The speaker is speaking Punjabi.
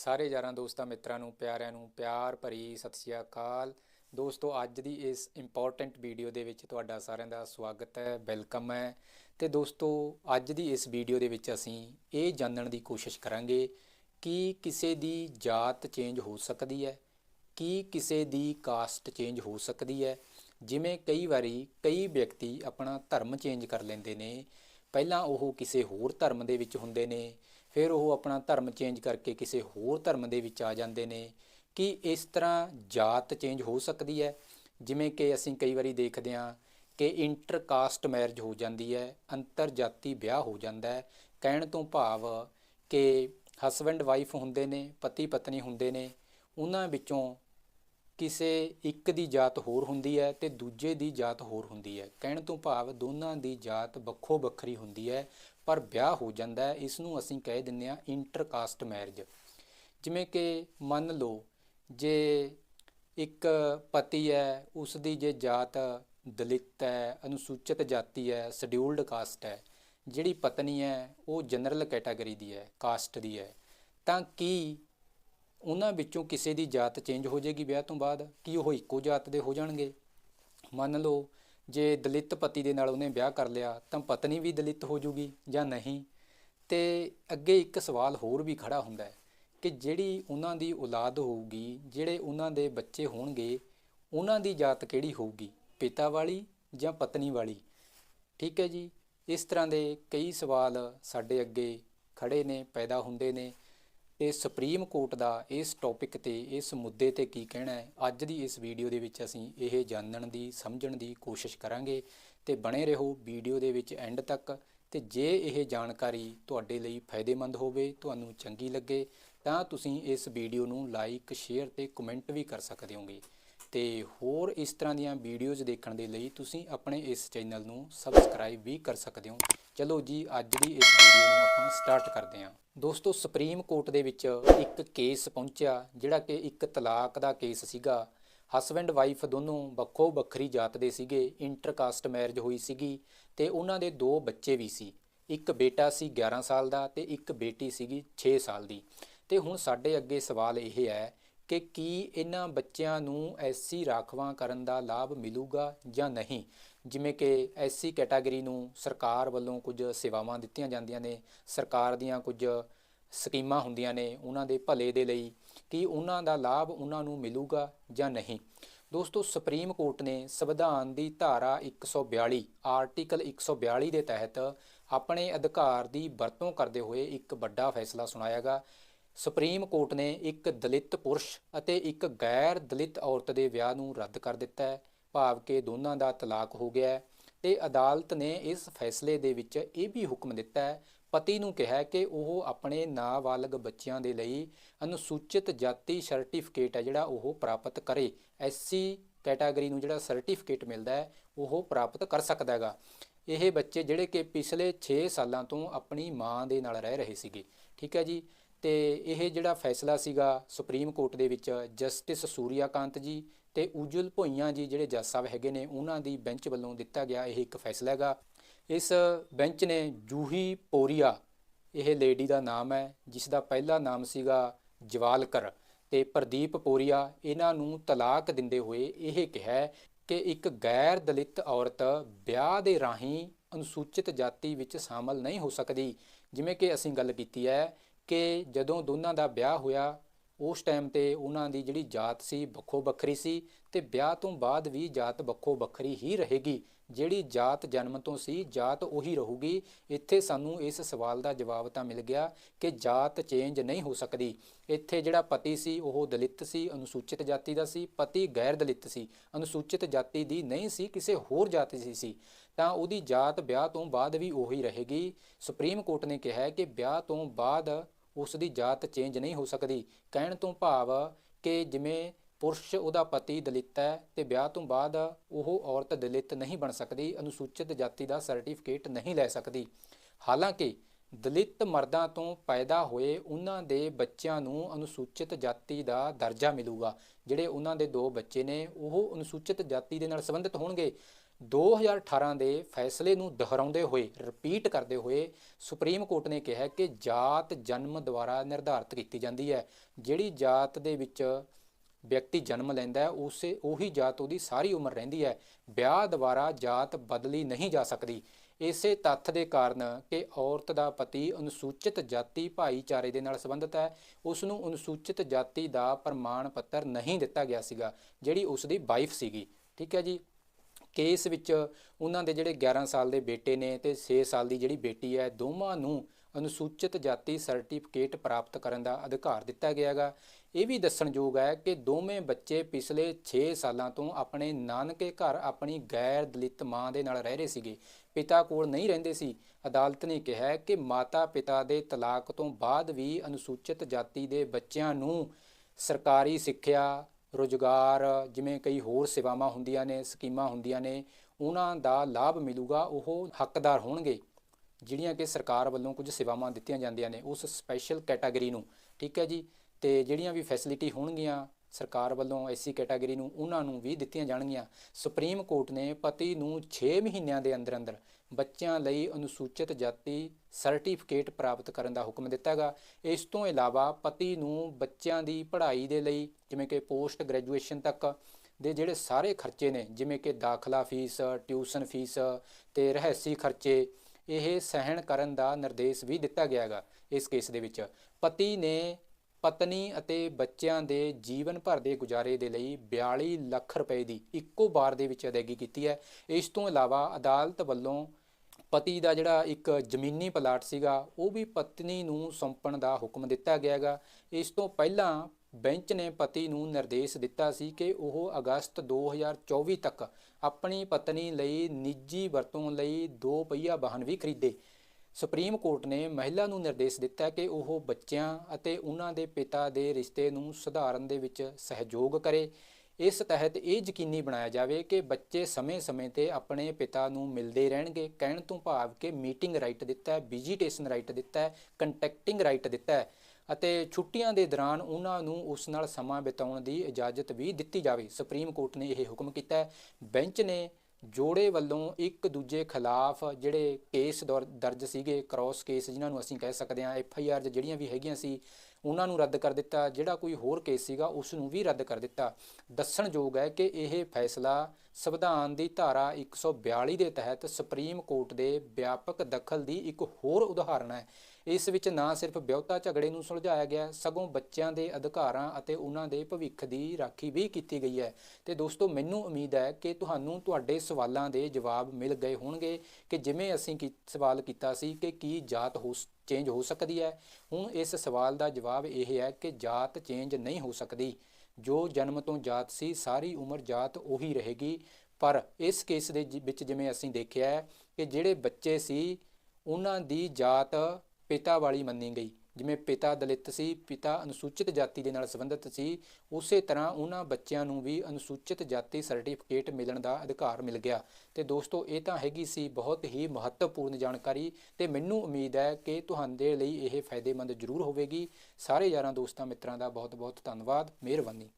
ਸਾਰੇ ਯਾਰਾਂ ਦੋਸਤਾਂ, ਮਿੱਤਰਾਂ ਨੂੰ, ਪਿਆਰਿਆਂ ਨੂੰ ਪਿਆਰ ਭਰੀ ਸਤਿ ਸ਼੍ਰੀ ਅਕਾਲ। ਦੋਸਤੋ, ਅੱਜ ਦੀ ਇਸ ਇੰਪੋਰਟੈਂਟ ਵੀਡੀਓ ਦੇ ਵਿੱਚ ਤੁਹਾਡਾ ਸਾਰਿਆਂ ਦਾ ਸਵਾਗਤ ਹੈ ਵੈਲਕਮ ਹੈ। ਤੇ ਦੋਸਤੋ, ਅੱਜ ਦੀ ਇਸ ਵੀਡੀਓ ਦੇ ਵਿੱਚ ਅਸੀਂ ਇਹ ਜਾਣਨ ਦੀ ਕੋਸ਼ਿਸ਼ ਕਰਾਂਗੇ ਕਿ ਕਿਸੇ ਦੀ ਜਾਤ ਚੇਂਜ ਹੋ ਸਕਦੀ ਹੈ, ਕੀ ਕਿਸੇ ਦੀ ਕਾਸਟ ਚੇਂਜ ਹੋ ਸਕਦੀ ਹੈ। ਜਿਵੇਂ ਕਈ ਵਾਰੀ ਕਈ ਵਿਅਕਤੀ ਆਪਣਾ ਧਰਮ ਚੇਂਜ ਕਰ ਲੈਂਦੇ ਨੇ। ਪਹਿਲਾਂ ਉਹ ਕਿਸੇ ਹੋਰ ਧਰਮ ਦੇ ਵਿੱਚ ਹੁੰਦੇ ਨੇ ਫਿਰ ਉਹ ਆਪਣਾ ਧਰਮ ਚੇਂਜ ਕਰਕੇ ਕਿਸੇ ਹੋਰ ਧਰਮ ਦੇ ਵਿੱਚ ਆ ਜਾਂਦੇ ਨੇ ਕਿ ਇਸ ਤਰ੍ਹਾਂ ਜਾਤ ਚੇਂਜ ਹੋ ਸਕਦੀ ਹੈ। ਜਿਵੇਂ ਕਿ ਅਸੀਂ ਕਈ ਵਾਰੀ ਦੇਖਦੇ ਹਾਂ ਕਿ ਇੰਟਰਕਾਸਟ ਮੈਰਿਜ ਹੋ ਜਾਂਦੀ ਹੈ ਅੰਤਰ ਜਾਤੀ ਵਿਆਹ ਹੋ ਜਾਂਦਾ ਹੈ। ਕਹਿਣ ਤੋਂ ਭਾਵ ਕਿ ਹਸਬੰਡ ਵਾਈਫ ਹੁੰਦੇ ਨੇ, ਪਤੀ ਪਤਨੀ ਹੁੰਦੇ ਨੇ, ਉਹਨਾਂ ਵਿੱਚੋਂ ਕਿਸੇ ਇੱਕ ਦੀ ਜਾਤ ਹੋਰ ਹੁੰਦੀ ਹੈ ਤੇ ਦੂਜੇ ਦੀ ਜਾਤ ਹੋਰ ਹੁੰਦੀ ਹੈ। ਕਹਿਣ ਤੋਂ ਭਾਵ ਦੋਨਾਂ ਦੀ ਜਾਤ ਵੱਖੋ ਵੱਖਰੀ ਹੁੰਦੀ ਹੈ, ਪਰ ਵਿਆਹ ਹੋ ਜਾਂਦਾ ਹੈ। ਇਸ ਨੂੰ ਅਸੀਂ ਕਹਿ ਦਿੰਦੇ ਹਾਂ ਇੰਟਰਕਾਸਟ ਮੈਰਿਜ ਜਿਵੇਂ ਕਿ ਮੰਨ ਲਓ, ਜੇ ਇੱਕ ਪਤੀ ਹੈ ਉਸ ਦੀ ਜੇ ਜਾਤ ਦਲਿਤ ਹੈ, ਅਨੁਸੂਚਿਤ ਜਾਤੀ ਹੈ ਸ਼ਡਿਊਲਡ ਕਾਸਟ ਹੈ, ਜਿਹੜੀ ਪਤਨੀ ਹੈ, ਉਹ ਜਨਰਲ ਕੈਟਾਗਰੀ ਦੀ ਹੈ ਕਾਸਟ ਦੀ ਹੈ, ਤਾਂ ਕੀ ਉਹਨਾਂ ਵਿੱਚੋਂ ਕਿਸੇ ਦੀ ਜਾਤ ਚੇਂਜ ਹੋ ਜਾਏਗੀ ਵਿਆਹ ਤੋਂ ਬਾਅਦ, ਕੀ ਉਹ ਇੱਕੋ ਜਾਤ ਦੇ ਹੋ ਜਾਣਗੇ। ਮੰਨ ਲਓ, ਜੇ ਦਲਿਤ ਪਤੀ ਦੇ ਨਾਲ ਉਹਨੇ ਵਿਆਹ ਕਰ ਲਿਆ, ਤਾਂ ਪਤਨੀ ਵੀ ਦਲਿਤ ਹੋ ਜੂਗੀ ਜਾਂ ਨਹੀਂ? ਤੇ ਅੱਗੇ ਇੱਕ ਸਵਾਲ ਹੋਰ ਵੀ ਖੜਾ ਹੁੰਦਾ ਹੈ ਕਿ ਜਿਹੜੀ ਉਹਨਾਂ ਦੀ ਔਲਾਦ ਹੋਊਗੀ, ਜਿਹੜੇ ਉਹਨਾਂ ਦੇ ਬੱਚੇ ਹੋਣਗੇ, ਉਹਨਾਂ ਦੀ ਜਾਤ ਕਿਹੜੀ ਹੋਊਗੀ? ਪਿਤਾ ਵਾਲੀ ਜਾਂ ਪਤਨੀ ਵਾਲੀ? ਠੀਕ ਹੈ ਜੀ। ਇਸ ਤਰ੍ਹਾਂ ਦੇ ਕਈ ਸਵਾਲ ਸਾਡੇ ਅੱਗੇ ਖੜੇ ਨੇ, ਪੈਦਾ ਹੁੰਦੇ ਨੇ। ਤੇ ਸੁਪਰੀਮ ਕੋਰਟ ਦਾ ਇਸ ਟੌਪਿਕ ਤੇ, ਇਸ ਮੁੱਦੇ ਤੇ ਕੀ ਕਹਿਣਾ ਹੈ? ਅੱਜ ਦੀ ਇਸ ਵੀਡੀਓ ਦੇ ਵਿੱਚ ਅਸੀਂ ਇਹ ਜਾਣਨ ਦੀ, ਸਮਝਣ ਦੀ ਕੋਸ਼ਿਸ਼ ਕਰਾਂਗੇ ਤੇ ਬਣੇ ਰਹੋ ਵੀਡੀਓ ਦੇ ਵਿੱਚ ਐਂਡ ਤੱਕ ਤੇ ਜੇ ਇਹ ਜਾਣਕਾਰੀ ਤੁਹਾਡੇ ਲਈ ਫਾਇਦੇਮੰਦ ਹੋਵੇ, ਤੁਹਾਨੂੰ ਚੰਗੀ ਲੱਗੇ, ਤਾਂ ਤੁਸੀਂ ਇਸ ਵੀਡੀਓ ਨੂੰ ਲਾਈਕ ਸ਼ੇਅਰ ਤੇ ਕਮੈਂਟ ਵੀ ਕਰ ਸਕਦੇ ਹੋਗੇ। ਤੇ ਹੋਰ ਇਸ ਤਰ੍ਹਾਂ ਦੀਆਂ ਵੀਡੀਓਜ਼ ਦੇਖਣ ਦੇ ਲਈ ਤੁਸੀਂ ਆਪਣੇ ਇਸ ਚੈਨਲ ਨੂੰ ਸਬਸਕ੍ਰਾਈਬ ਵੀ ਕਰ ਸਕਦੇ ਹੋ। ਚਲੋ ਜੀ, ਅੱਜ ਦੀ ਇਸ ਵੀਡੀਓ ਨੂੰ ਆਪਾਂ ਸਟਾਰਟ ਕਰਦੇ ਹਾਂ। ਦੋਸਤੋ, ਸੁਪਰੀਮ ਕੋਰਟ ਦੇ ਵਿੱਚ ਇੱਕ ਕੇਸ ਪਹੁੰਚਿਆ, ਜਿਹੜਾ ਕਿ ਇੱਕ ਤਲਾਕ ਦਾ ਕੇਸ ਸੀਗਾ। ਹਸਬੰਡ ਵਾਈਫ ਦੋਨੋਂ ਵੱਖੋ ਵੱਖਰੀ ਜਾਤ ਦੇ ਸੀਗੇ ਇੰਟਰਕਾਸਟ ਮੈਰਿਜ ਹੋਈ ਸੀਗੀ ਤੇ ਉਹਨਾਂ ਦੇ ਦੋ ਬੱਚੇ ਵੀ ਸੀ। ਇੱਕ ਬੇਟਾ ਸੀ 11 ਸਾਲ ਦਾ ਤੇ ਇੱਕ ਬੇਟੀ ਸੀਗੀ 6 ਸਾਲ ਦੀ। ਤੇ ਹੁਣ ਸਾਡੇ ਅੱਗੇ ਸਵਾਲ ਇਹ ਹੈ ਕਿ ਕੀ ਇਹਨਾਂ ਬੱਚਿਆਂ ਨੂੰ ਐਸਸੀ ਰਾਖਵਾਂ ਕਰਨ ਦਾ ਲਾਭ ਮਿਲੂਗਾ ਜਾਂ ਨਹੀਂ? ਜਿਵੇਂ ਕਿ ਐਸਸੀ ਕੈਟਾਗਰੀ ਨੂੰ ਸਰਕਾਰ ਵੱਲੋਂ ਕੁਝ ਸੇਵਾਵਾਂ ਦਿੱਤੀਆਂ ਜਾਂਦੀਆਂ ਨੇ, ਸਰਕਾਰ ਦੀਆਂ ਕੁਝ ਸਕੀਮਾਂ ਹੁੰਦੀਆਂ ਨੇ ਉਹਨਾਂ ਦੇ ਭਲੇ ਦੇ ਲਈ, ਕਿ ਉਹਨਾਂ ਦਾ ਲਾਭ ਉਹਨਾਂ ਨੂੰ ਮਿਲੂਗਾ ਜਾਂ ਨਹੀਂ? ਦੋਸਤੋ, ਸੁਪਰੀਮ ਕੋਰਟ ਨੇ ਸੰਵਿਧਾਨ ਦੀ ਧਾਰਾ 142 ਆਰਟੀਕਲ 142 ਦੇ ਤਹਿਤ ਆਪਣੇ ਅਧਿਕਾਰ ਦੀ ਵਰਤੋਂ ਕਰਦੇ ਹੋਏ ਇੱਕ ਵੱਡਾ ਫੈਸਲਾ ਸੁਣਾਇਆਗਾ। ਸੁਪਰੀਮ ਕੋਰਟ ਨੇ ਇੱਕ ਦਲਿਤ ਪੁਰਸ਼ ਅਤੇ ਇੱਕ ਗੈਰ ਦਲਿਤ ਔਰਤ ਦੇ ਵਿਆਹ ਨੂੰ ਰੱਦ ਕਰ ਦਿੱਤਾ ਹੈ। ਭਾਵ ਕਿ ਦੋਨਾਂ ਦਾ ਤਲਾਕ ਹੋ ਗਿਆ ਹੈ ਤੇ ਅਦਾਲਤ ਨੇ ਇਸ ਫੈਸਲੇ ਦੇ ਵਿੱਚ ਇਹ ਵੀ ਹੁਕਮ ਦਿੱਤਾ ਹੈ। ਪਤੀ ਨੂੰ ਕਿਹਾ ਕਿ ਉਹ ਆਪਣੇ ਨਾਬਾਲਗ ਬੱਚਿਆਂ ਦੇ ਲਈ ਅਨੁਸੂਚਿਤ ਜਾਤੀ ਸਰਟੀਫਿਕੇਟ ਹੈ ਜਿਹੜਾ ਉਹ ਪ੍ਰਾਪਤ ਕਰੇ। ਐਸਸੀ ਕੈਟਾਗਰੀ ਨੂੰ ਜਿਹੜਾ ਸਰਟੀਫਿਕੇਟ ਮਿਲਦਾ ਹੈ, ਉਹ ਪ੍ਰਾਪਤ ਕਰ ਸਕਦਾ ਹੈਗਾ। ਇਹ ਬੱਚੇ ਜਿਹੜੇ ਕਿ ਪਿਛਲੇ 6 ਸਾਲਾਂ ਤੋਂ ਆਪਣੀ ਮਾਂ ਦੇ ਨਾਲ ਰਹਿ ਰਹੇ ਸੀਗੇ। ਠੀਕ ਹੈ ਜੀ? ਤੇ ਇਹ ਜਿਹੜਾ ਫੈਸਲਾ ਸੀਗਾ ਸੁਪਰੀਮ ਕੋਰਟ ਦੇ ਵਿੱਚ, ਜਸਟਿਸ ਸੂਰਿਆਕਾਂਤ ਜੀ ਤੇ ਉਜਲ ਭੋਈਆਂ ਜੀ ਜਿਹੜੇ ਜੱਜ ਸਾਹਿਬ ਹੈਗੇ ਨੇ, ਉਹਨਾਂ ਦੀ ਬੈਂਚ ਵੱਲੋਂ ਦਿੱਤਾ ਗਿਆ ਇਹ ਇੱਕ ਫੈਸਲਾ ਹੈਗਾ। ਇਸ ਬੈਂਚ ਨੇ ਜੂਹੀ ਪੋਰੀਆ, ਇਹ ਲੇਡੀ ਦਾ ਨਾਮ ਹੈ, ਜਿਸ ਦਾ ਪਹਿਲਾ ਨਾਮ ਸੀਗਾ ਜਵਾਲਕਰ ਤੇ ਪ੍ਰਦੀਪ ਪੋਰੀਆ, ਇਹਨਾਂ ਨੂੰ ਤਲਾਕ ਦਿੰਦੇ ਹੋਏ ਇਹ ਕਿਹਾ ਕਿ ਇੱਕ ਗੈਰ ਦਲਿਤ ਔਰਤ ਵਿਆਹ ਦੇ ਰਾਹੀਂ ਅਨੁਸੂਚਿਤ ਜਾਤੀ ਵਿੱਚ ਸ਼ਾਮਲ ਨਹੀਂ ਹੋ ਸਕਦੀ। ਜਿਵੇਂ ਕਿ ਅਸੀਂ ਗੱਲ ਕੀਤੀ ਹੈ ਕਿ ਜਦੋਂ ਦੋਨਾਂ ਦਾ ਵਿਆਹ ਹੋਇਆ, ਉਸ ਟਾਈਮ ਤੇ ਉਹਨਾਂ ਦੀ ਜਿਹੜੀ ਜਾਤ ਸੀ ਵੱਖੋ ਵੱਖਰੀ ਸੀ ਤੇ ਵਿਆਹ ਤੋਂ ਬਾਅਦ ਵੀ ਜਾਤ ਵੱਖੋ ਵੱਖਰੀ ਹੀ ਰਹੇਗੀ। ਜਿਹੜੀ ਜਾਤ ਜਨਮ ਤੋਂ ਸੀ, ਜਾਤ ਉਹੀ ਰਹੂਗੀ। ਇੱਥੇ ਸਾਨੂੰ ਇਸ ਸਵਾਲ ਦਾ ਜਵਾਬ ਤਾਂ ਮਿਲ ਗਿਆ ਕਿ ਜਾਤ ਚੇਂਜ ਨਹੀਂ ਹੋ ਸਕਦੀ। ਇੱਥੇ ਜਿਹੜਾ ਪਤੀ ਸੀ, ਉਹ ਦਲਿਤ ਸੀ, ਅਨੁਸੂਚਿਤ ਜਾਤੀ ਦਾ ਸੀ, ਪਤੀ ਗੈਰ ਦਲਿਤ ਸੀ। ਅਨੁਸੂਚਿਤ ਜਾਤੀ ਦੀ ਨਹੀਂ ਸੀ, ਕਿਸੇ ਹੋਰ ਜਾਤੀ ਦੀ ਸੀ। ਤਾਂ ਉਹਦੀ ਜਾਤ ਵਿਆਹ ਤੋਂ ਬਾਅਦ ਵੀ ਉਹੀ ਰਹੇਗੀ। ਸੁਪਰੀਮ ਕੋਰਟ ਨੇ ਕਿਹਾ ਹੈ ਕਿ ਵਿਆਹ ਤੋਂ ਬਾਅਦ ਉਸ ਦੀ ਜਾਤ ਚੇਂਜ ਨਹੀਂ ਹੋ ਸਕਦੀ। ਕਹਿਣ ਤੋਂ ਭਾਵ ਕਿ ਜਿਵੇਂ ਪੁਰਸ਼ ਉਹਦਾ ਪਤੀ ਦਲਿਤ ਹੈ ਤੇ ਵਿਆਹ ਤੋਂ ਬਾਅਦ ਉਹ ਔਰਤ ਦਲਿਤ ਨਹੀਂ ਬਣ ਸਕਦੀ, ਅਨੁਸੂਚਿਤ ਜਾਤੀ ਦਾ ਸਰਟੀਫਿਕੇਟ ਨਹੀਂ ਲੈ ਸਕਦੀ। ਹਾਲਾਂਕਿ ਦਲਿਤ ਮਰਦਾਂ ਤੋਂ ਪੈਦਾ ਹੋਏ ਉਹਨਾਂ ਦੇ ਬੱਚਿਆਂ ਨੂੰ ਅਨੁਸੂਚਿਤ ਜਾਤੀ ਦਾ ਦਰਜਾ ਮਿਲੂਗਾ। ਜਿਹੜੇ ਉਹਨਾਂ ਦੇ ਦੋ ਬੱਚੇ ਨੇ, ਉਹ ਅਨੁਸੂਚਿਤ ਜਾਤੀ ਦੇ ਨਾਲ ਸੰਬੰਧਿਤ ਹੋਣਗੇ। 2018 ਦੇ ਫੈਸਲੇ ਨੂੰ ਦੁਹਰਾਉਂਦੇ ਹੋਏ ਰਿਪੀਟ ਕਰਦੇ ਹੋਏ ਸੁਪਰੀਮ ਕੋਰਟ ਨੇ ਕਿਹਾ ਕਿ ਜਾਤ ਜਨਮ ਦੁਆਰਾ ਨਿਰਧਾਰਿਤ ਕੀਤੀ ਜਾਂਦੀ ਹੈ। ਜਿਹੜੀ ਜਾਤ ਦੇ ਵਿੱਚ ਵਿਅਕਤੀ ਜਨਮ ਲੈਂਦਾ ਹੈ, ਉਸੇ, ਉਹੀ ਜਾਤ ਉਹਦੀ ਸਾਰੀ ਉਮਰ ਰਹਿੰਦੀ ਹੈ। ਵਿਆਹ ਦੁਆਰਾ ਜਾਤ ਬਦਲੀ ਨਹੀਂ ਜਾ ਸਕਦੀ। ਇਸੇ ਤੱਥ ਦੇ ਕਾਰਨ ਕਿ ਔਰਤ ਦਾ ਪਤੀ ਅਨੁਸੂਚਿਤ ਜਾਤੀ ਭਾਈਚਾਰੇ ਦੇ ਨਾਲ ਸੰਬੰਧਿਤ ਹੈ ਉਸ ਨੂੰ ਅਨੁਸੂਚਿਤ ਜਾਤੀ ਦਾ ਪ੍ਰਮਾਣ ਪੱਤਰ ਨਹੀਂ ਦਿੱਤਾ ਗਿਆ ਸੀਗਾ, ਜਿਹੜੀ ਉਸ ਦੀ ਵਾਈਫ ਸੀਗੀ। ਠੀਕ ਹੈ ਜੀ? ਕੇਸ ਵਿੱਚ ਉਹਨਾਂ ਦੇ ਜਿਹੜੇ 11 ਸਾਲ ਦੇ ਬੇਟੇ ਨੇ ਤੇ 6 ਸਾਲ ਦੀ ਜਿਹੜੀ ਬੇਟੀ ਹੈ, ਦੋਵਾਂ ਨੂੰ ਅਨੁਸੂਚਿਤ ਜਾਤੀ ਸਰਟੀਫਿਕੇਟ ਪ੍ਰਾਪਤ ਕਰਨ ਦਾ ਅਧਿਕਾਰ ਦਿੱਤਾ ਗਿਆ ਹੈਗਾ ਇਹ ਵੀ ਦੱਸਣਯੋਗ ਹੈ ਕਿ ਦੋਵੇਂ ਬੱਚੇ ਪਿਛਲੇ 6 ਸਾਲਾਂ ਤੋਂ ਆਪਣੇ ਨਾਨਕੇ ਘਰ ਆਪਣੀ ਗੈਰ ਦਲਿਤ ਮਾਂ ਦੇ ਨਾਲ ਰਹਿ ਰਹੇ ਸੀਗੇ। ਪਿਤਾ ਕੋਲ ਨਹੀਂ ਰਹਿੰਦੇ ਸੀ। ਅਦਾਲਤ ਨੇ ਕਿਹਾ ਕਿ ਮਾਤਾ ਪਿਤਾ ਦੇ ਤਲਾਕ ਤੋਂ ਬਾਅਦ ਵੀ ਅਨੁਸੂਚਿਤ ਜਾਤੀ ਦੇ ਬੱਚਿਆਂ ਨੂੰ ਸਰਕਾਰੀ ਸਿੱਖਿਆ ਰੁਜ਼ਗਾਰ, ਜਿਵੇਂ ਕਈ ਹੋਰ ਸੇਵਾਵਾਂ ਹੁੰਦੀਆਂ ਨੇ, ਸਕੀਮਾਂ ਹੁੰਦੀਆਂ ਨੇ, ਉਹਨਾਂ ਦਾ ਲਾਭ ਮਿਲੂਗਾ, ਉਹ ਹੱਕਦਾਰ ਹੋਣਗੇ। ਜਿਹੜੀਆਂ ਕਿ ਸਰਕਾਰ ਵੱਲੋਂ ਕੁਝ ਸੇਵਾਵਾਂ ਦਿੱਤੀਆਂ ਜਾਂਦੀਆਂ ਨੇ, ਉਸ ਸਪੈਸ਼ਲ ਕੈਟਾਗਰੀ ਨੂੰ। ਠੀਕ ਹੈ ਜੀ? ਤੇ ਜਿਹੜੀਆਂ ਵੀ ਫੈਸਿਲਿਟੀ ਹੋਣਗੀਆਂ, ਸਰਕਾਰ ਵੱਲੋਂ ਐਸੀ ਕੈਟਾਗਰੀ ਨੂੰ, ਉਹਨਾਂ ਨੂੰ ਵੀ ਦਿੱਤੀਆਂ ਜਾਣਗੀਆਂ। ਸੁਪਰੀਮ ਕੋਰਟ ਨੇ ਪਤੀ ਨੂੰ 6 ਮਹੀਨਿਆਂ ਦੇ ਅੰਦਰ ਅੰਦਰ ਬੱਚਿਆਂ ਲਈ ਅਨੁਸੂਚਿਤ ਜਾਤੀ ਸਰਟੀਫਿਕੇਟ ਪ੍ਰਾਪਤ ਕਰਨ ਦਾ ਹੁਕਮ ਦਿੱਤਾ ਹੈਗਾ ਇਸ ਤੋਂ ਇਲਾਵਾ ਪਤੀ ਨੂੰ ਬੱਚਿਆਂ ਦੀ ਪੜ੍ਹਾਈ ਦੇ ਲਈ, ਜਿਵੇਂ ਕਿ ਪੋਸਟ ਗ੍ਰੈਜੂਏਸ਼ਨ ਤੱਕ, ਦੇ ਜਿਹੜੇ ਸਾਰੇ ਖਰਚੇ ਨੇ, ਜਿਵੇਂ ਕਿ ਦਾਖਲਾ ਫੀਸ, ਟਿਊਸ਼ਨ ਫੀਸ ਤੇ ਰਹਿਸੀ ਖਰਚੇ, ਇਹ ਸਹਿਣ ਕਰਨ ਦਾ ਨਿਰਦੇਸ਼ ਵੀ ਦਿੱਤਾ ਗਿਆ ਹੈਗਾ ਇਸ ਕੇਸ ਦੇ ਵਿੱਚ। ਪਤੀ ਨੇ ਪਤਨੀ ਅਤੇ ਬੱਚਿਆਂ ਦੇ ਜੀਵਨ ਭਰ ਦੇ ਗੁਜ਼ਾਰੇ ਦੇ ਲਈ 42 ਲੱਖ ਰੁਪਏ ਦੀ ਇੱਕੋ ਵਾਰ ਦੇ ਵਿੱਚ ਅਦਾਇਗੀ ਕੀਤੀ ਹੈ। ਇਸ ਤੋਂ ਇਲਾਵਾ ਅਦਾਲਤ ਵੱਲੋਂ ਪਤੀ ਦਾ ਜਿਹੜਾ ਇੱਕ ਜ਼ਮੀਨੀ ਪਲਾਟ ਸੀਗਾ, ਉਹ ਵੀ ਪਤਨੀ ਨੂੰ ਸੌਂਪਣ ਦਾ ਹੁਕਮ ਦਿੱਤਾ ਗਿਆ ਹੈਗਾ। ਇਸ ਤੋਂ ਪਹਿਲਾਂ ਬੈਂਚ ਨੇ ਪਤੀ ਨੂੰ ਨਿਰਦੇਸ਼ ਦਿੱਤਾ ਸੀ ਕਿ ਉਹ ਅਗਸਤ 2024 ਤੱਕ ਆਪਣੀ ਪਤਨੀ ਲਈ ਨਿੱਜੀ ਵਰਤੋਂ ਲਈ ਦੋ ਪਹੀਆ ਵਾਹਨ ਵੀ ਖਰੀਦੇ। ਸੁਪਰੀਮ ਕੋਰਟ ਨੇ ਮਹਿਲਾ ਨੂੰ ਨਿਰਦੇਸ਼ ਦਿੱਤਾ ਕਿ ਉਹ ਬੱਚਿਆਂ ਅਤੇ ਉਹਨਾਂ ਦੇ ਪਿਤਾ ਦੇ ਰਿਸ਼ਤੇ ਨੂੰ ਸੁਧਾਰਨ ਦੇ ਵਿੱਚ ਸਹਿਯੋਗ ਕਰੇ। ਇਸ ਤਹਿਤ ਇਹ ਯਕੀਨੀ ਬਣਾਇਆ ਜਾਵੇ ਕਿ ਬੱਚੇ ਸਮੇਂ-ਸਮੇਂ ਤੇ ਆਪਣੇ ਪਿਤਾ ਨੂੰ ਮਿਲਦੇ ਰਹਿਣਗੇ, ਕਹਿਣ ਤੋਂ ਭਾਵ ਕਿ ਮੀਟਿੰਗ ਰਾਈਟ ਦਿੱਤਾ ਹੈ, ਵਿਜੀਟੇਸ਼ਨ ਰਾਈਟ ਦਿੱਤਾ ਹੈ, ਕੰਟੈਕਟਿੰਗ ਰਾਈਟ ਦਿੱਤਾ ਹੈ ਅਤੇ ਛੁੱਟੀਆਂ ਦੇ ਦੌਰਾਨ ਉਹਨਾਂ ਨੂੰ ਉਸ ਨਾਲ ਸਮਾਂ ਬਿਤਾਉਣ ਦੀ ਇਜਾਜ਼ਤ ਵੀ ਦਿੱਤੀ ਜਾਵੇ। ਸੁਪਰੀਮ ਕੋਰਟ ਨੇ ਇਹ ਹੁਕਮ ਕੀਤਾ ਹੈ। ਬੈਂਚ ਨੇ ਜੋੜੇ ਵੱਲੋਂ ਇੱਕ ਦੂਜੇ ਖਿਲਾਫ ਜਿਹੜੇ ਕੇਸ ਦੌਰ- ਦਰਜ ਸੀਗੇ, ਕ੍ਰਾਸ ਕੇਸ ਜਿਨ੍ਹਾਂ ਨੂੰ ਅਸੀਂ ਕਹਿ ਸਕਦੇ ਹਾਂ, ਐਫ ਆਈ ਆਰ ਜਿਹੜੀਆਂ ਵੀ ਹੈਗੀਆਂ ਸੀ ਉਹਨਾਂ ਨੂੰ ਰੱਦ ਕਰ ਦਿੱਤਾ, ਜਿਹੜਾ ਕੋਈ ਹੋਰ ਕੇਸ ਸੀਗਾ ਉਸ ਨੂੰ ਵੀ ਰੱਦ ਕਰ ਦਿੱਤਾ। ਦੱਸਣਯੋਗ ਹੈ ਕਿ ਇਹ ਫੈਸਲਾ ਸੰਵਿਧਾਨ ਦੀ ਧਾਰਾ 142 ਦੇ ਤਹਿਤ ਸੁਪਰੀਮ ਕੋਰਟ ਦੇ ਵਿਆਪਕ ਦਖਲ ਦੀ ਇੱਕ ਹੋਰ ਉਦਾਹਰਣ ਹੈ। ਇਸ ਵਿੱਚ ਨਾ ਸਿਰਫ ਵਿਆਹੁਤਾ ਝਗੜੇ ਨੂੰ ਸੁਲਝਾਇਆ ਗਿਆ, ਸਗੋਂ ਬੱਚਿਆਂ ਦੇ ਅਧਿਕਾਰਾਂ ਅਤੇ ਉਹਨਾਂ ਦੇ ਭਵਿੱਖ ਦੀ ਰਾਖੀ ਵੀ ਕੀਤੀ ਗਈ ਹੈ। ਤੇ ਦੋਸਤੋ, ਮੈਨੂੰ ਉਮੀਦ ਹੈ ਕਿ ਤੁਹਾਨੂੰ ਤੁਹਾਡੇ ਸਵਾਲਾਂ ਦੇ ਜਵਾਬ ਮਿਲ ਗਏ ਹੋਣਗੇ ਕਿ ਜਿਵੇਂ ਅਸੀਂ ਕੀ, ਸਵਾਲ ਕੀਤਾ ਸੀ ਕਿ ਕੀ ਜਾਤ ਹੋ ਚੇਂਜ ਹੋ ਸਕਦੀ ਹੈ। ਹੁਣ ਇਸ ਸਵਾਲ ਦਾ ਜਵਾਬ ਇਹ ਹੈ ਕਿ ਜਾਤ ਚੇਂਜ ਨਹੀਂ ਹੋ ਸਕਦੀ। ਜੋ ਜਨਮ ਤੋਂ ਜਾਤ ਸੀ, ਸਾਰੀ ਉਮਰ ਜਾਤ ਉਹੀ ਰਹੇਗੀ। ਪਰ ਇਸ ਕੇਸ ਦੇ ਜਿ- ਵਿੱਚ ਜਿਵੇਂ ਅਸੀਂ ਦੇਖਿਆ ਕਿ ਜਿਹੜੇ ਬੱਚੇ ਸੀ, ਉਹਨਾਂ ਦੀ ਜਾਤ ਪਿਤਾ ਵਾਲੀ ਮੰਨੀ ਗਈ। ਜਿਵੇਂ ਪਿਤਾ ਦਲਿਤ ਸੀ, ਪਿਤਾ ਅਨੁਸੂਚਿਤ ਜਾਤੀ ਦੇ ਨਾਲ ਸੰਬੰਧਿਤ ਸੀ, ਉਸੇ ਤਰ੍ਹਾਂ ਉਹਨਾਂ ਬੱਚਿਆਂ ਨੂੰ ਵੀ ਅਨੁਸੂਚਿਤ ਜਾਤੀ ਸਰਟੀਫਿਕੇਟ ਮਿਲਣ ਦਾ ਅਧਿਕਾਰ ਮਿਲ ਗਿਆ। ਤੇ ਦੋਸਤੋ, ਇਹ ਤਾਂ ਹੈਗੀ ਸੀ ਬਹੁਤ ਹੀ ਮਹੱਤਵਪੂਰਨ ਜਾਣਕਾਰੀ ਤੇ ਮੈਨੂੰ ਉਮੀਦ ਹੈ ਕਿ ਤੁਹਾਡੇ ਲਈ ਇਹ ਫਾਇਦੇਮੰਦ ਜ਼ਰੂਰ ਹੋਵੇਗੀ। ਸਾਰੇ ਯਾਰਾਂ ਦੋਸਤਾਂ ਮਿੱਤਰਾਂ ਦਾ ਬਹੁਤ ਬਹੁਤ ਧੰਨਵਾਦ। ਮਿਹਰਬਾਨੀ।